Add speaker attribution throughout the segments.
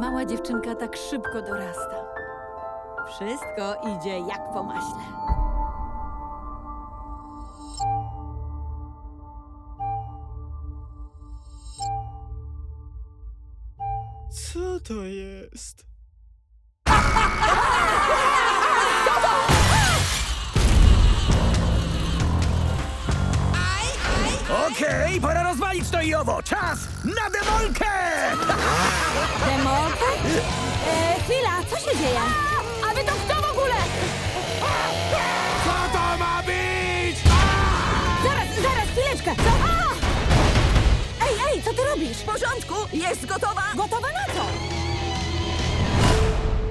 Speaker 1: mała dziewczynka tak szybko dorasta. Wszystko idzie jak po maśle.
Speaker 2: Co to jest?
Speaker 3: Okej, pora rozwalić to i owo! Czas na demolkę!
Speaker 1: E, chwila, co się dzieje? A wy to kto w ogóle?
Speaker 2: Co to ma być?
Speaker 1: Zaraz, zaraz, chwileczkę! Co? A! Ej, ej, co ty robisz?
Speaker 4: W porządku, jest gotowa?
Speaker 1: Gotowa na co?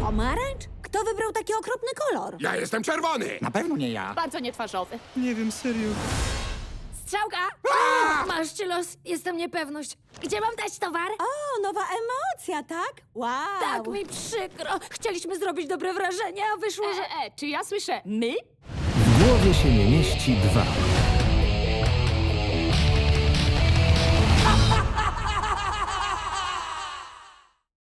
Speaker 1: Pomarańcz? Kto wybrał taki okropny kolor?
Speaker 2: Ja jestem czerwony!
Speaker 3: Na pewno nie ja.
Speaker 5: Bardzo nietwarzowy.
Speaker 2: Nie wiem, serio.
Speaker 5: Strzałka! Czy los? Jestem niepewność. Gdzie mam dać towar?
Speaker 1: O, nowa emocja, tak? Wow!
Speaker 5: Tak mi przykro. Chcieliśmy zrobić dobre wrażenie, a wyszło, że... E, e, czy ja słyszę my?
Speaker 6: W głowie się nie mieści dwa.